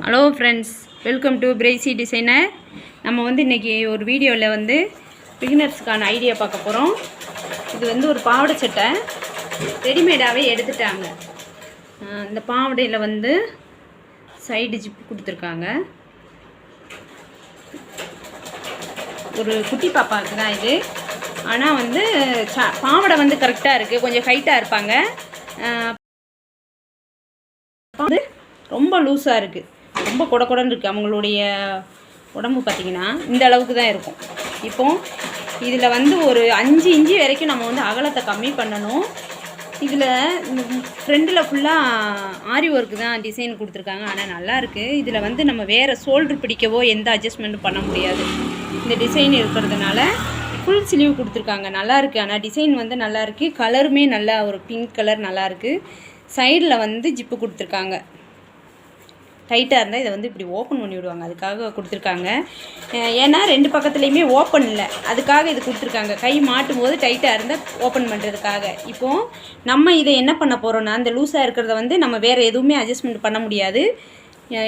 Hello friends welcome to Bracy designer நம்ம வந்து இன்றைக்கி ஒரு வீடியோவில் வந்து பிகினர்ஸுக்கான ஐடியா பார்க்க போகிறோம் இது வந்து ஒரு பாவாடை சட்டை. ரெடிமேடாகவே எடுத்துட்டாங்க. இந்த பாவாடையில் வந்து சைடு ஜிப்பு கொடுத்துருக்காங்க. ஒரு குட்டி பாப்பாவுக்கு தான் இது. ஆனால் வந்து பாவடை பாவாடை வந்து கரெக்டாக இருக்குது கொஞ்சம் ஹைட்டாக இருப்பாங்க. வந்து ரொம்ப லூஸாக இருக்குது ரொம்ப கொட கொடன்னு இருக்குது அவங்களுடைய உடம்பு பார்த்திங்கன்னா இந்த அளவுக்கு தான் இருக்கும். இப்போ இதில் வந்து ஒரு அஞ்சு இஞ்சி வரைக்கும் நம்ம வந்து அகலத்தை கம்மி பண்ணணும். இதில் ஃப்ரெண்டில் ஃபுல்லாக ஆரி ஒர்க்கு தான் டிசைன் கொடுத்துருக்காங்க. ஆனால் நல்லா இருக்குது இதில் வந்து நம்ம வேறு ஷோல்ட்ரு பிடிக்கவோ எந்த அட்ஜஸ்ட்மெண்ட்டும் பண்ண முடியாது. இந்த டிசைன் இருக்கிறதுனால ஃபுல் ஸ்லீவ் கொடுத்துருக்காங்க. நல்லாயிருக்கு ஆனால் டிசைன் வந்து நல்லாயிருக்கு கலருமே நல்லா ஒரு பிங்க் கலர் நல்லாயிருக்கு சைடில் வந்து ஜிப்பு கொடுத்துருக்காங்க. டைட்டாக இருந்தால் இதை வந்து இப்படி ஓப்பன் பண்ணி விடுவாங்க. அதுக்காக கொடுத்துருக்காங்க. ஏன்னா ரெண்டு பக்கத்துலேயுமே ஓப்பன் இல்லை. அதுக்காக இது கொடுத்துருக்காங்க. கை மாட்டும் போது டைட்டாக இருந்தால் ஓப்பன் பண்ணுறதுக்காக இப்போது நம்ம இதை என்ன பண்ண போகிறோன்னா அந்த லூஸாக இருக்கிறத வந்து நம்ம வேறு எதுவுமே அட்ஜஸ்ட்மெண்ட் பண்ண முடியாது.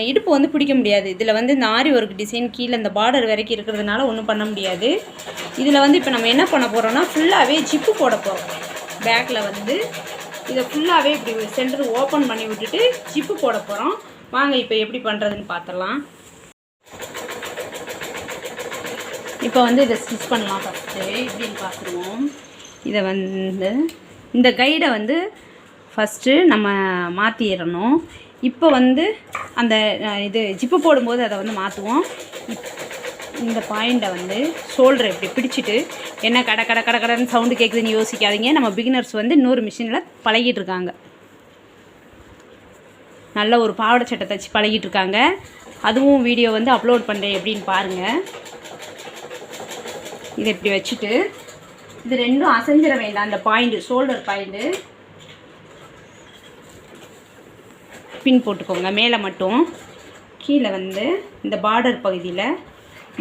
இடுப்பு வந்து பிடிக்க முடியாது. இதில் வந்து இந்த ஆரி ஒர்க் டிசைன் கீழே இந்த பார்டர் வரைக்கும் இருக்கிறதுனால ஒன்றும் பண்ண முடியாது. இதில் வந்து இப்போ நம்ம என்ன பண்ண போகிறோம்னா ஃபுல்லாகவே ஜிப்பு போட போகிறோம் பேக்கில் வந்து இதை ஃபுல்லாகவே இப்படி சென்டர் ஓப்பன் பண்ணி விட்டுட்டு ஜிப்பு போட போகிறோம் வாங்க இப்போ எப்படி பண்ணுறதுன்னு பார்த்துடலாம் இப்போ வந்து இதை ஸ்டிச் பண்ணலாம் ஃபஸ்ட்டு இப்படின்னு பார்த்துருவோம் இதை வந்து இந்த கைடை வந்து ஃபஸ்ட்டு நம்ம மாற்றிடணும் இப்போ வந்து அந்த இது ஜிப்பு போடும்போது அதை வந்து மாற்றுவோம் இந்த பாயிண்ட்டை வந்து ஷோல்டரை இப்படி பிடிச்சிட்டு என்ன கட கட கட கடைன்னு சவுண்டு கேட்குதுன்னு யோசிக்காதீங்க. நம்ம பிகினர்ஸ் வந்து இன்னொரு மிஷினில் பழகிட்டு இருக்காங்க. நல்ல ஒரு பாவடை சட்டை தச்சு பழகிட்டு இருக்காங்க அதுவும் வீடியோ வந்து அப்லோட் பண்ணுறேன் எப்படின்னு பாருங்கள் இதை இப்படி வச்சுட்டு இது ரெண்டும் அசைஞ்சிட வேண்டாம். அந்த பாயிண்ட்டு ஷோல்டர் பாயிண்ட்டு பின் போட்டுக்கோங்க. மேலே மட்டும். கீழே வந்து இந்த பார்டர் பகுதியில்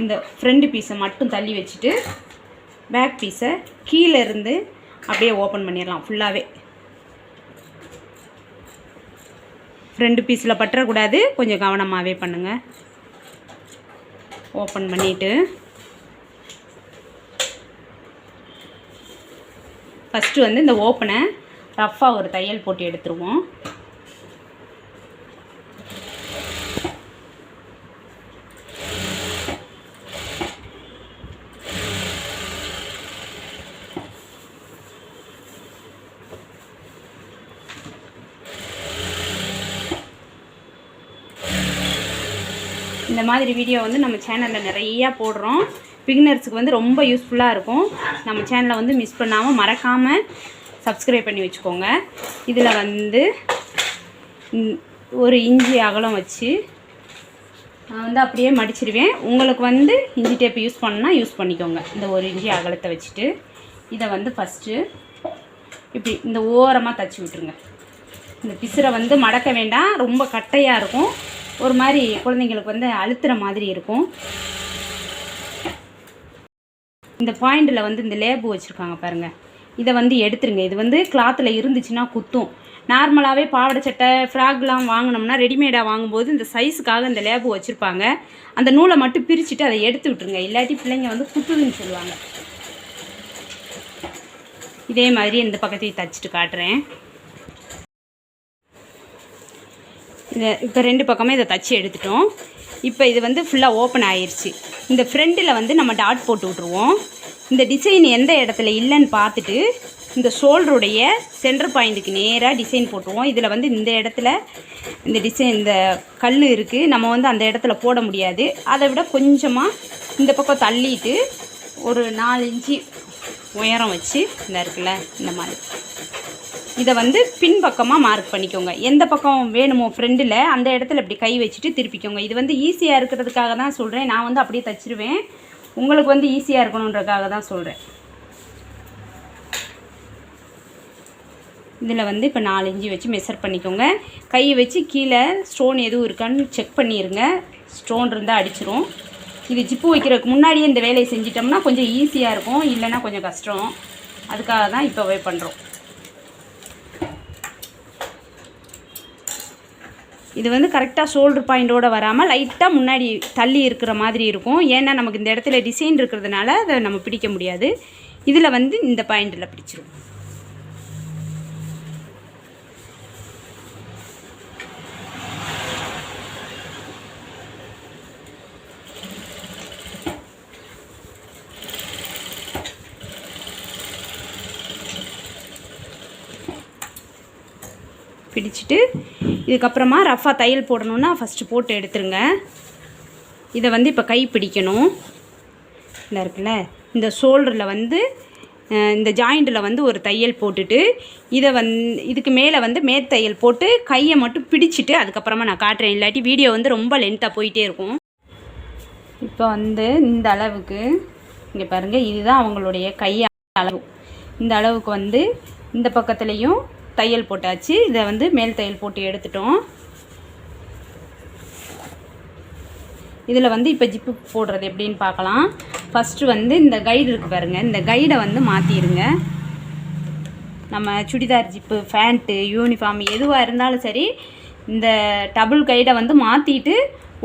இந்த ஃப்ரண்ட் பீஸை மட்டும் தள்ளி வச்சுட்டு பேக் பீஸை கீழே இருந்து அப்படியே ஓப்பன் பண்ணிடலாம். ஃபுல்லாகவே ஃப்ரெண்டு பீஸில் பற்றக்கூடாது. கொஞ்சம் கவனமாகவே பண்ணுங்கள் ஓப்பன் பண்ணிவிட்டு ஃபஸ்ட்டு வந்து இந்த ஓப்பனை ரஃப்பாக ஒரு தையல் போட்டு எடுத்துருவோம். இந்த மாதிரி வீடியோ வந்து நம்ம சேனலில் நிறையா போடுறோம். பிகினர்ஸுக்கு வந்து ரொம்ப யூஸ்ஃபுல்லாக இருக்கும். நம்ம சேனலை வந்து மிஸ் பண்ணாமல் மறக்காமல் சப்ஸ்கிரைப் பண்ணி வச்சுக்கோங்க. இதில் வந்து ஒரு இஞ்சி அகலம் வச்சு நான் வந்து அப்படியே மடிச்சிருவேன். உங்களுக்கு வந்து இஞ்சி டேப் யூஸ் பண்ணால் யூஸ் பண்ணிக்கோங்க. இந்த ஒரு இஞ்சி அகலத்தை வச்சுட்டு இதை வந்து ஃபஸ்ட்டு இப்படி இந்த ஓரமாக தச்சு விட்டுருங்க. இந்த பிசுரை வந்து மடக்க வேண்டாம். ரொம்ப கட்டையாக இருக்கும். ஒரு மாதிரி குழந்தைங்களுக்கு வந்து அழுத்துற மாதிரி இருக்கும். இந்த பாயிண்டில் வந்து இந்த லேபு வச்சுருக்காங்க பாருங்கள் இதை வந்து எடுத்துருங்க. இது வந்து கிளாத்தில் இருந்துச்சுன்னா குத்தும். நார்மலாகவே பாவாடை சட்டை ஃப்ராக்லாம் வாங்கினோம்னா ரெடிமேடாக வாங்கும்போது இந்த சைஸுக்காக இந்த லேபு வச்சுருப்பாங்க. அந்த நூலை மட்டும் பிரிச்சுட்டு அதை எடுத்து விட்டுருங்க. இல்லாட்டி பிள்ளைங்க வந்து குத்துதுன்னு சொல்லுவாங்க. இதே மாதிரி இந்த பக்கத்தையும் தச்சுட்டு காட்டுறேன். இதை இப்போ ரெண்டு பக்கமே இதை தச்சு எடுத்துட்டோம். இப்போ இது வந்து ஃபுல்லாக ஓப்பன் ஆயிடுச்சு இந்த ஃப்ரெண்டில் வந்து நம்ம டாட் போட்டு விட்ருவோம் இந்த டிசைன் எந்த இடத்துல இல்லைன்னு பார்த்துட்டு இந்த ஷோல்டருடைய சென்டர் பாயிண்ட்டுக்கு நேராக டிசைன் போட்டுருவோம். இதில் வந்து இந்த இடத்துல இந்த டிசைன் இந்த கல் இருக்குது நம்ம வந்து அந்த இடத்துல போட முடியாது. அதை விட கொஞ்சமாக இந்த பக்கம் தள்ளிட்டு ஒரு நாலு இன்ச்சு உயரம் வச்சு இந்த இருக்குல்ல இந்த மாதிரி. இதை வந்து பின்பக்கமாக மார்க் பண்ணிக்கோங்க. எந்த பக்கம் வேணுமோ ஃப்ரெண்டில் அந்த இடத்துல இப்படி கை வச்சுட்டு திருப்பிக்கோங்க. இது வந்து ஈஸியாக இருக்கிறதுக்காக தான் சொல்கிறேன் நான் வந்து அப்படியே தச்சிருவேன். உங்களுக்கு வந்து ஈஸியாக இருக்கணுன்றதுக்காக தான் சொல்கிறேன் இதில் வந்து இப்போ நாலு இஞ்சி வச்சு மெஷர் பண்ணிக்கோங்க. கையை வச்சு கீழே ஸ்டோன் எதுவும் இருக்கான்னு செக் பண்ணிடுங்க ஸ்டோன் இருந்தால் அடிச்சிரும். இது ஜிப்பு வைக்கிறதுக்கு முன்னாடியே இந்த வேலையை செஞ்சிட்டோம்னா கொஞ்சம் ஈஸியாக இருக்கும். இல்லைன்னா கொஞ்சம் கஷ்டம். அதுக்காக தான் இப்போவே பண்ணுறோம் இது வந்து கரெக்டாக ஷோல்டர் பாயிண்ட்டோடு வராமல் லைட்டாக முன்னாடி தள்ளி இருக்கிற மாதிரி இருக்கும். ஏன்னா நமக்கு இந்த இடத்துல டிசைன் இருக்கிறதுனால அதை நம்ம பிடிக்க முடியாது. இதில் வந்து இந்த பாயிண்டில் பிடிச்சிரும். பிடிச்சிட்டு இதுக்கப்புறமா ரஃபாக தையல் போடணுன்னா ஃபஸ்ட்டு போட்டு எடுத்துருங்க. இதை வந்து இப்போ கை பிடிக்கணும். இல்லை இருக்குல்ல? இந்த ஷோல்டரில் வந்து இந்த ஜாயிண்டில் வந்து ஒரு தையல் போட்டுட்டு இதை வந் இதுக்கு மேலே வந்து மேற்தையல் போட்டு கையை மட்டும் பிடிச்சிட்டு அதுக்கப்புறமா நான் காட்டுறேன். இல்லாட்டி வீடியோ வந்து ரொம்ப லென்த்தாக போயிட்டே இருக்கும். இப்போ வந்து இந்த அளவுக்கு இங்கே பாருங்கள் இதுதான் அவங்களுடைய கையை அளவு. இந்த அளவுக்கு வந்து இந்த பக்கத்துலேயும் தையல் போட்டாச்சு. இதை வந்து மேல் தையல் போட்டு எடுத்துட்டோம். இதில் வந்து இப்போ ஜிப்பு போடுறது எப்படின்னு பார்க்கலாம். ஃபஸ்ட்டு வந்து இந்த கைடு இருக்குது பாருங்கள் இந்த கைடை வந்து மாற்றிடுங்க நம்ம சுடிதார் ஜிப்பு ஃபேண்ட்டு யூனிஃபார்ம் எதுவாக இருந்தாலும் சரி இந்த டபுள் கைடை வந்து மாற்றிட்டு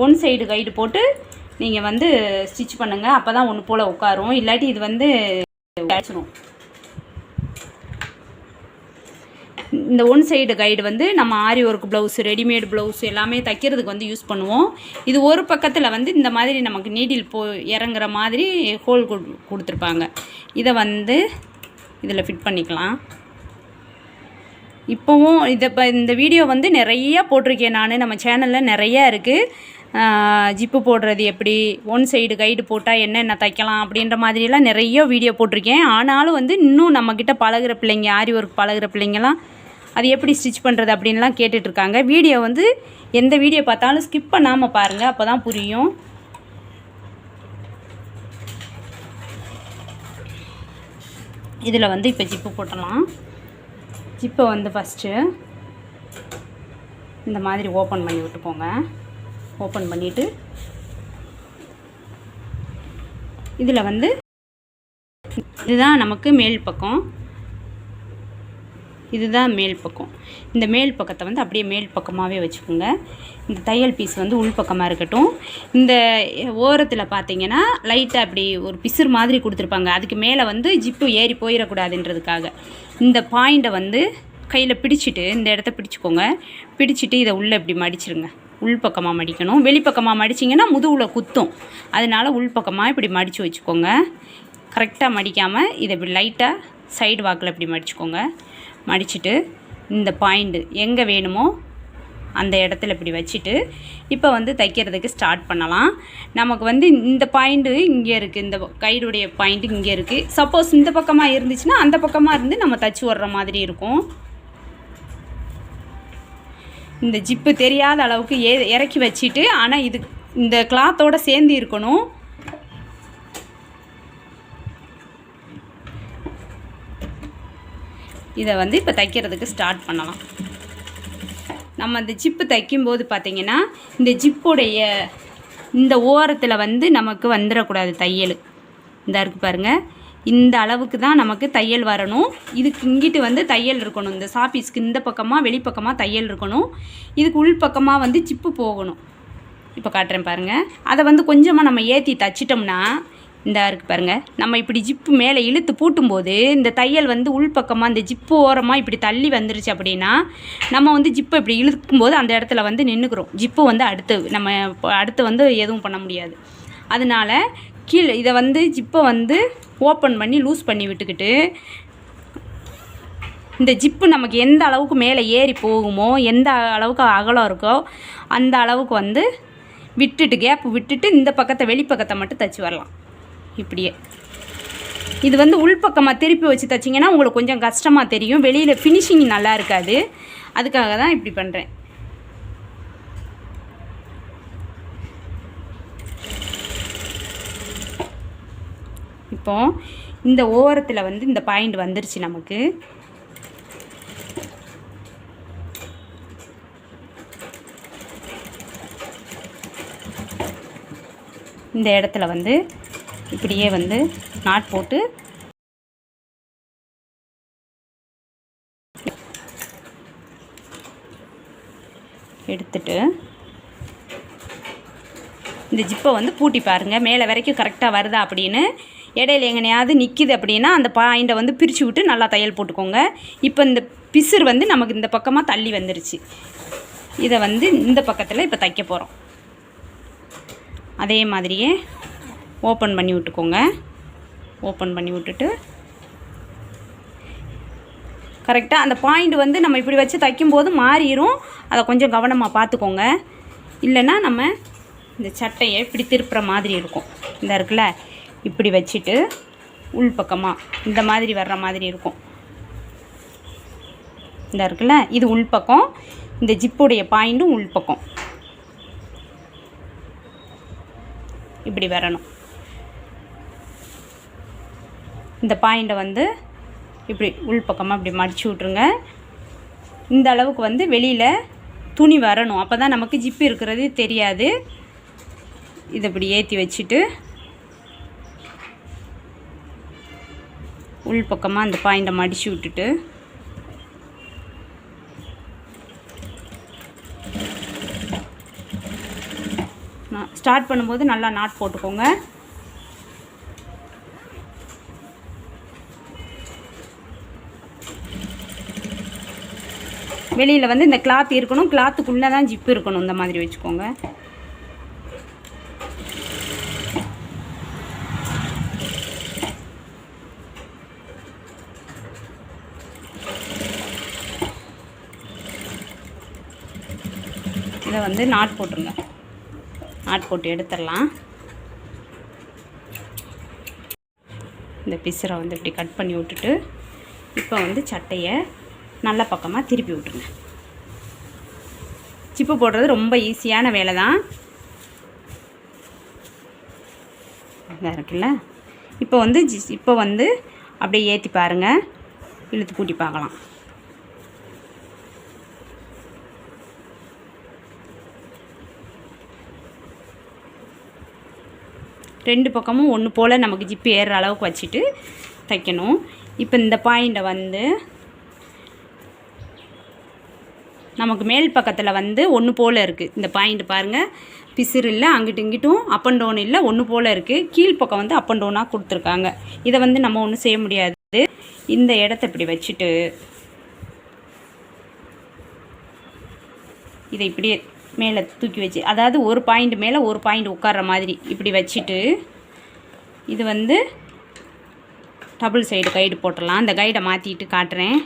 ஒன் சைடு கைடு போட்டு நீங்கள் வந்து ஸ்டிச் பண்ணுங்கள் அப்போ தான் ஒன்று போல் உட்காரும். இல்லாட்டி இது வந்து அடிச்சிரும் இந்த ஒன் சைடு கைடு வந்து நம்ம aari work blouse readymade blouse எல்லாமே தைக்கிறதுக்கு வந்து யூஸ் பண்ணுவோம். இது ஒரு பக்கத்தில் வந்து இந்த மாதிரி நமக்கு நீடில் போ இறங்குற மாதிரி ஹோல் கொடுத்துருப்பாங்க. இதை வந்து இதில் ஃபிட் பண்ணிக்கலாம். இப்போவும் இதை இப்போ இந்த வீடியோ வந்து நிறையா போட்டிருக்கேன் நான். நம்ம சேனலில் நிறையா இருக்குது ஜிப்பு போடுறது எப்படி ஒன் சைடு கைடு போட்டால் என்னென்ன தைக்கலாம் அப்படின்ற மாதிரிலாம் நிறைய வீடியோ போட்டிருக்கேன். ஆனாலும் வந்து இன்னும் நம்மக்கிட்ட பழகுற பிள்ளைங்க ஆரி ஒர்க் பழகுற பிள்ளைங்கலாம் அது எப்படி ஸ்டிச் பண்ணுறது அப்படின்லாம் கேட்டுட்ருக்காங்க. வீடியோ வந்து எந்த வீடியோ பார்த்தாலும் ஸ்கிப் பண்ணாமல் பாருங்கள் அப்போ தான் புரியும். இதில் வந்து இப்போ ஜிப்பு போட்டலாம். ஜிப்பை வந்து ஃபஸ்ட்டு இந்த மாதிரி ஓப்பன் பண்ணி விட்டுக்கோங்க. ஓப்பன் பண்ணிவிட்டு இதில் வந்து இதுதான் நமக்கு மேல் பக்கம். இதுதான் மேல் பக்கம். இந்த மேல் பக்கத்தை வந்து அப்படியே மேல் பக்கமாகவே வச்சுக்கோங்க. இந்த தையல் பீஸ் வந்து உள் பக்கமாக இருக்கட்டும். இந்த ஓரத்தில் பார்த்தீங்கன்னா லைட்டாக அப்படி ஒரு பிசுறு மாதிரி கொடுத்துருப்பாங்க. அதுக்கு மேலே வந்து ஜிப்பு ஏறி போயிடக்கூடாதுன்றதுக்காக. இந்த பாயிண்ட்டை வந்து கையில் பிடிச்சிட்டு இந்த இடத்த பிடிச்சிக்கோங்க. பிடிச்சிட்டு இதை உள்ளே இப்படி மடிச்சிருங்க. உள் பக்கமாக மடிக்கணும். வெளிப்பக்கமாக மடிச்சிங்கன்னா முதுகில் குத்தும். அதனால் உள் பக்கமாக இப்படி மடித்து வச்சுக்கோங்க. கரெக்டாக மடிக்காமல் இதை இப்படி லைட்டாக சைடு வாக்கில் இப்படி மடிச்சுக்கோங்க. மடிச்சுட்டு இந்த பாயிண்ட்டு எங்கே வேணுமோ அந்த இடத்துல இப்படி வச்சுட்டு இப்போ வந்து தைக்கிறதுக்கு ஸ்டார்ட் பண்ணலாம். நமக்கு வந்து இந்த பாயிண்ட்டு இங்கே இருக்குது இந்த கைடுடைய பாயிண்ட்டு இங்கே இருக்குது சப்போஸ் இந்த பக்கமாக இருந்துச்சுன்னா அந்த பக்கமாக இருந்து நம்ம தச்சு விட்ற மாதிரி இருக்கும். இந்த ஜிப்பு தெரியாத அளவுக்கு ஏ இறக்கி வச்சுட்டு ஆனால் இது இந்த கிளாத்தோடு சேர்ந்து இருக்கணும். இதை வந்து இப்போ தைக்கிறதுக்கு ஸ்டார்ட் பண்ணலாம். நம்ம இந்த ஜிப்பு தைக்கும்போது பார்த்தீங்கன்னா இந்த ஜிப்புடைய இந்த ஓரத்தில் வந்து நமக்கு வந்துடக்கூடாது தையல். இந்த இருக்கு பாருங்கள் இந்த அளவுக்கு தான் நமக்கு தையல் வரணும். இதுக்கு இங்கிட்டு வந்து தையல் இருக்கணும். இந்த சாப்பீஸ்க்கு இந்த பக்கமாக வெளிப்பக்கமாக தையல் இருக்கணும். இதுக்கு உள் பக்கமாக வந்து ஜிப்பு போகணும். இப்போ காட்டுறேன் பாருங்கள் அதை வந்து கொஞ்சமாக நம்ம ஏற்றி தச்சிட்டோம்னா இந்த இருக்கு பாருங்கள் நம்ம இப்படி ஜிப்பு மேலே இழுத்து பூட்டும்போது இந்த தையல் வந்து உள்பக்கமாக இந்த ஜிப்பு ஓரமாக இப்படி தள்ளி வந்துருச்சு அப்படின்னா நம்ம வந்து ஜிப்பை இப்படி இழுக்கும்போது அந்த இடத்துல வந்து நின்றுக்கிறோம் ஜிப்பு வந்து அடுத்து நம்ம அடுத்து வந்து எதுவும் பண்ண முடியாது. அதனால கீழே இதை வந்து ஜிப்பை வந்து ஓப்பன் பண்ணி லூஸ் பண்ணி விட்டுக்கிட்டு இந்த ஜிப்பு நமக்கு எந்த அளவுக்கு மேலே ஏறி போகுமோ எந்த அளவுக்கு அகலம் இருக்கோ அந்த அளவுக்கு வந்து விட்டுட்டு கேப் விட்டுட்டு இந்த பக்கத்தை வெளிப்பக்கத்தை மட்டும் தச்சு வரலாம். இப்படியே. இது வந்து உள்பக்கமாக திருப்பி வச்சு தைச்சிங்கன்னா உங்களுக்கு கொஞ்சம் கஷ்டமாக தெரியும். வெளியில் ஃபினிஷிங் நல்லா இருக்காது. அதுக்காக தான் இப்படி பண்ணுறேன் இப்போ இந்த ஓரத்தில் வந்து இந்த பாயிண்ட் வந்துருச்சு நமக்கு. இந்த இடத்துல வந்து இப்படியே வந்து நாட் போட்டு எடுத்துட்டு இந்த ஜிப்பை வந்து பூட்டி பாருங்கள் மேலே வரைக்கும் கரெக்டாக வருதா அப்படின்னு. இடையில எங்கனையாவது நிற்கிது அப்படின்னா அந்த பாயிண்டை வந்து பிரித்து விட்டு நல்லா தையல் போட்டுக்கோங்க. இப்போ இந்த பிசுறு வந்து நமக்கு இந்த பக்கமாக தள்ளி வந்துருச்சு. இதை வந்து இந்த பக்கத்தில் இப்போ தைக்க போகிறோம் அதே மாதிரியே ஓப்பன் பண்ணி விட்டுக்கோங்க. ஓப்பன் பண்ணி விட்டுட்டு. கரெக்டாக அந்த பாயிண்ட் வந்து நம்ம இப்படி வச்சு தைக்கும்போது மாறிடும் அதை கொஞ்சம் கவனமாக பார்த்துக்கோங்க. இல்லைன்னா நம்ம இந்த சட்டையை இப்படி திருப்புற மாதிரி இருக்கும். இந்த இருக்குல்ல? இப்படி வச்சுட்டு உள் பக்கமாக இந்த மாதிரி வர்ற மாதிரி இருக்கும். இந்த இருக்குல்ல? இது உள்பக்கம் இந்த ஜிப்புடைய பாயிண்ட்டும் உள்பக்கம் இப்படி வரணும். இந்த பாயிண்டை வந்து இப்படி உள்பக்கமாக இப்படி மடித்து விட்ருங்க இந்த அளவுக்கு வந்து வெளியில் துணி வரணும். அப்போ தான் நமக்கு ஜிப்பு இருக்கிறது தெரியாது. இதை இப்படி ஏற்றி வச்சுட்டு உள்பக்கமாக அந்த பாயிண்டை மடித்து விட்டுட்டு ஸ்டார்ட் பண்ணும்போது நல்லா நாட் போட்டுக்கோங்க. வெளியில் வந்து இந்த கிளாத் இருக்கணும். கிளாத்துக்குள்ளே தான் ஜிப்பு இருக்கணும் இந்த மாதிரி வச்சுக்கோங்க. இதை வந்து நாட் போட்டுருங்க. நாட் போட்டு எடுத்துடலாம். இந்த பிசரை வந்து இப்படி கட் பண்ணி விட்டுட்டு இப்போ வந்து சட்டையை நல்ல பக்கமாக திருப்பி விட்ருங்க சிப்பு போடுறது ரொம்ப ஈஸியான வேலை தான் இதாக இருக்குல்ல? இப்போ வந்து இப்போ வந்து அப்படியே ஏற்றி பாருங்கள் இழுத்து பூட்டி பார்க்கலாம். ரெண்டு பக்கமும் ஒன்று போல் நமக்கு ஜிப்பு ஏறுற அளவுக்கு வச்சுட்டு தைக்கணும். இப்போ இந்த பாயிண்டை வந்து நமக்கு மேல் பக்கத்தில் வந்து ஒன்று போல் இருக்குது இந்த பாயிண்ட் பாருங்கள் பிசிறு இல்லை அங்கிட்டு இங்கிட்டும் அப் அண்ட் டவுன் இல்லை ஒன்று போல் இருக்குது கீழ்ப்பக்கம் வந்து அப் அண்ட் டவுனாக கொடுத்துருக்காங்க. இதை வந்து நம்ம ஒன்றும் செய்ய முடியாது. இந்த இடத்த இப்படி வச்சுட்டு இதை இப்படியே மேலே தூக்கி வச்சு அதாவது ஒரு பாயிண்ட் மேலே ஒரு பாயிண்ட் உட்கார்ற மாதிரி இப்படி வச்சுட்டு இது வந்து டபுள் சைடு கைடு போட்டுடலாம். அந்த கைடை மாற்றிட்டு காட்டுறேன்.